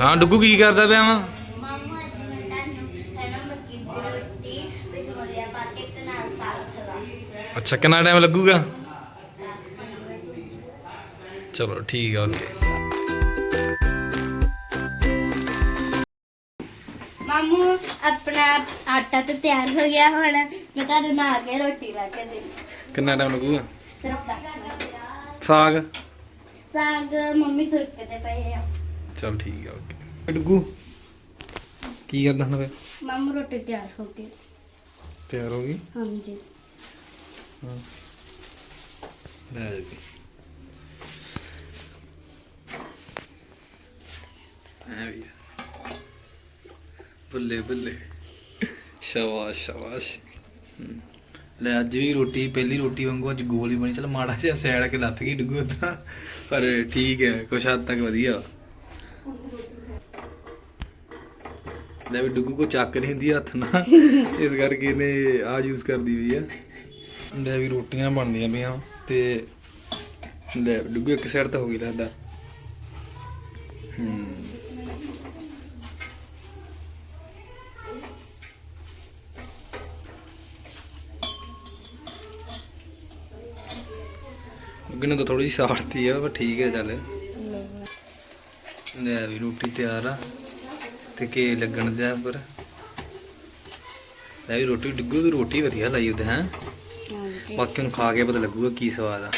ਹਾਂ ਡੁੱਗੂ ਕੀ ਕਰਦਾ ਪਿਆ ਵਾ? ਮਾਮੂ ਅੱਜ ਮੈਂ ਤੁਹਾਨੂੰ ਹੈ ਨਾ ਮੱਕੀ ਦੀ ਰੋਟੀ ਵਿੱਚ ਮੋਲਿਆ ਪਾ ਕੇ ਤੇ ਨਾਲ ਸਾਗ ਖਵਾ ਅੱਛਾ ਕਿੰਨਾ ਟਾਈਮ ਲੱਗੂਗਾ? ਚਲੋ ਠੀਕ ਆ ਓਕੇ ਮਾਮੂ ਆਪਣਾ ਆਟਾ ਤੇ ਤਿਆਰ ਹੋ ਗਿਆ ਹੁਣ। ਮੈਂ ਤੁਹਾਨੂੰ ਨਾ ਕੇ ਰੋਟੀ ਲਾ ਕੇ ਦੇ ਕਿੰਨਾ ਟਾਈਮ ਲੱਗੂਗਾ? ਸਿਰਫ 10 ਮਿੰਟ। ਸਾਗ? ਸਾਗ ਮੰਮੀ ਤੁਰਕੇ ਤੇ ਪਏ ਆ। ਚਲ ਠੀਕ ਆ ਓਕੇ। ਡੁੱਗੂ ਕੀ ਕਰਦਾ ਹੁਣ ਵੇ ਮਾਮੂ ਰੋਟੀ ਤਿਆਰ ਹੋ ਗਈ। ਤਿਆਰ ਹੋ ਗਈ? ਹਾਂਜੀ। ਹਾਂ। ਲੈ ਜੀ। ਆ ਵੀ। ਬੱਲੇ ਬੱਲੇ। ਸ਼ਾਬਾਸ਼ ਸ਼ਾਬਾਸ਼। ਲੈ ਅੱਜ ਵੀ ਰੋਟੀ ਪਹਿਲੀ ਰੋਟੀ ਵਾਂਗੂ ਅੱਜ ਗੋਲ ਹੀ ਬਣੀ। ਚਲ ਮਾੜਾ ਜਿਹਾ ਸੈੜ ਕੇ ਲੱਥ ਗਈ ਡੁੱਗੂ ਤਾਂ। ਪਰ ਠੀਕ ਹੈ ਕੁਛ ਹੱਦ ਤੱਕ ਵਧੀਆ। ਲੈ ਵੀ ਡੁੱਗੂ ਕੋ ਚੱਕ ਨਹੀਂ ਹੁੰਦੀ ਹੱਥ ਨਾਲ। ਇਸ ਕਰਕੇ ਇਹਨੇ ਆ ਯੂਜ਼ ਕਰਦੀ ਹੋਈ ਆ। ਲੈ ਵੀ ਰੋਟੀਆਂ ਬਣਦੀਆਂ ਪਈਆਂ। ਤੇ ਲੈ ਡੁੱਗੂ ਇੱਕ ਸਾਈਡ ਤਾਂ ਹੋ ਗਈ ਲੱਗਦਾ। ਹੂੰ। ਡੁੱਗੂ ਤਾਂ ਥੋੜੀ ਜਿਹੀ ਸਾੜਤੀ ਆ ਪਰ ਠੀਕ ਹੈ ਚੱਲ। ਲੈ ਵੀ ਰੋਟੀ ਤਿਆਰ ਆ। ਤੇ ਕੇ ਲੱਗਣ ਦਿਆ ਪਰ। ਲੈ ਵੀ ਰੋਟੀ ਡੁੱਗੂ ਦੀ ਰੋਟੀ ਵਧੀਆ ਲਾਈ ਉਹਦੇ ਹੈ? ਹਾਂਜੀ। ਬਾਕੀ ਨੂੰ ਖਾ ਕੇ ਪਤਾ ਲੱਗੂਗਾ ਕੀ ਸਵਾਦ ਆ।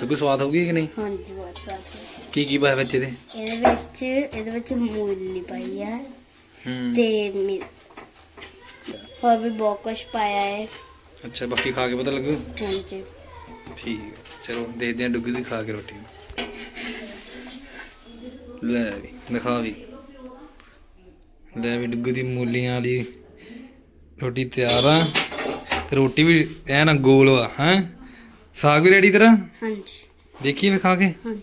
ਡੁੱਗੂ ਸਵਾਦ ਹੋਊਗੀ ਕਿ ਨਹੀਂ? ਹਾਂਜੀ ਬਹੁਤ ਸਵਾਦ ਹੈ। ਕੀ ਕੀ ਪਾਇਆ ਵਿੱਚ ਇਹਦੇ? ਇਹਦੇ ਵਿੱਚ ਇਹਦੇ ਵਿੱਚ ਮੂਲੀ ਪਾਈ ਹੈ ਹੂੰ। ਤੇ ਮਿ- ਹੋਰ ਵੀ ਬਹੁਤ ਕੁਝ ਪਾਇਆ ਹੈ ਅੱਛਾ ਬਾਕੀ ਖਾ ਕੇ ਪਤਾ ਲੱਗੂ? ਹਾਂਜੀ। ਠੀਕ ਹੈ ਚਲੋ ਦੇਖਦੇ ਹਾਂ ਡੁੱਗੂ ਦੀ ਖਾ ਕੇ ਰੋਟੀ। ਲੈ ਵੀ ਦਿਖਾ ਵੀ। ਲੈ ਵੀ ਡੁੱਗੂ ਦੀ ਮੂਲੀਆਂ ਵਾਲੀ ਰੋਟੀ ਤਿਆਰ ਆ ਤੇ ਰੋਟੀ ਵੀ ਐ ਨਾ ਗੋਲ ਆ ਹੈ ਸਾਗ ਵੀ ਰੈਡੀ ਤੇਰਾ ਹਾਂਜੀ ਦੇਖੀ ਮੈਂ ਖਾ ਕੇ ਹਾਂਜੀ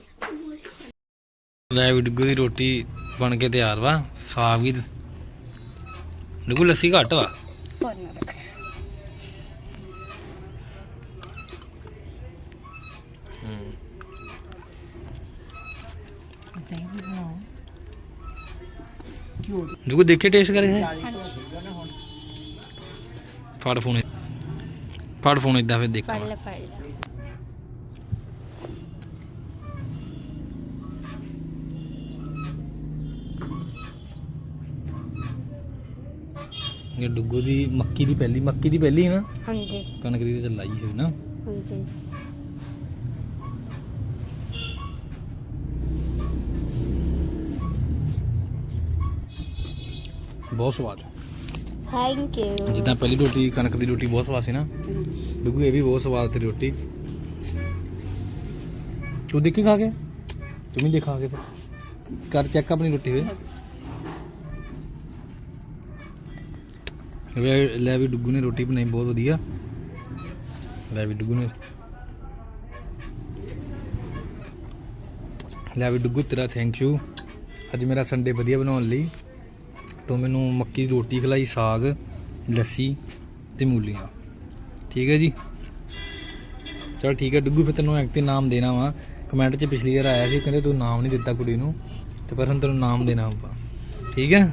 ਲੈ ਵੀ ਡੁੱਗੂ ਦੀ ਰੋਟੀ ਬਣ ਕੇ ਤਿਆਰ ਵਾ ਸਾਗ ਵੀ ਡੁੱਗੂ ਲੱਸੀ ਘੱਟ ਵਾ ਪਾਣਾ ਡੁੱਗੂ ਦੇਖੇ ਟੇਸਟ ਕਰੇ ਫੜ ਫੋਨ ਫੜ ਫੋਨ ਇਦਾਂ ਫਿਰ ਫੜ ਦੇਖਾਂ ਲੈ ਫੜ ਲੈ ਇਹ ਡੁੱਗੂ ਦੀ ਮੱਕੀ ਦੀ ਪਹਿਲੀ ਮੱਕੀ ਦੀ ਪਹਿਲੀ ਨਾ? ਹਾਂਜੀ। ਕਣਕ ਦੀ ਤਾਂ ਲਾਈ ਹੋਈ ਨਾ। ਹਾਂਜੀ। ਬਹੁਤ ਸਵਾਦ ਥੈਂਕ ਯੂ ਜਿੱਦਾਂ ਪਹਿਲੀ ਰੋਟੀ ਕਣਕ ਦੀ ਰੋਟੀ ਬਹੁਤ ਸਵਾਦ ਸੀ ਨਾ। ਡੁੱਗੂ ਇਹ ਵੀ ਬਹੁਤ ਸਵਾਦ ਤੇਰੀ ਰੋਟੀ। ਤੂੰ ਦੇਖੀ ਖਾ ਕੇ? ਤੂੰ ਵੀ ਦੇਖਾ ਕੇ ਫਿਰ। ਕਰ ਚੈੱਕ ਆਪਣੀ ਰੋਟੀ ਵੇ। ਵੇ ਲੈ ਵੀ ਡੁੱਗੂ ਨੇ ਰੋਟੀ ਬਣਾਈ ਬਹੁਤ ਵਧੀਆ। ਲੈ ਵੀ ਡੁੱਗੂ ਨੇ। ਲੈ ਵੀ ਡੁੱਗੂ ਤੇਰਾ ਥੈਂਕ ਯੂ ਅੱਜ ਮੇਰਾ ਸੰਡੇ ਵਧੀਆ ਬਣਾਉਣ ਲਈ। ਤੋਂ ਮੈਨੂੰ ਮੱਕੀ ਦੀ ਰੋਟੀ ਖਿਲਾਈ, ਸਾਗ, ਲੱਸੀ ਤੇ ਮੂਲੀਆਂ। ਠੀਕ ਹੈ ਜੀ? ਚਲ ਠੀਕ ਹੈ, ਡੁੱਗੂ ਫਿਰ ਤੈਨੂੰ ਇੱਕ ਨਾਮ ਦੇਣਾ ਵਾ। ਕਮੈਂਟ 'ਚ ਪਿਛਲੀ ਵਾਰ ਆਇਆ ਸੀ, ਕਹਿੰਦੇ ਤੂੰ ਨਾਮ ਨਹੀਂ ਦਿੱਤਾ ਕੁੜੀ ਨੂੰ, ਤੇ ਪਰ ਹੁਣ ਤੈਨੂੰ ਨਾਮ ਦੇਣਾ ਆਪਾਂ ਠੀਕ ਹੈ?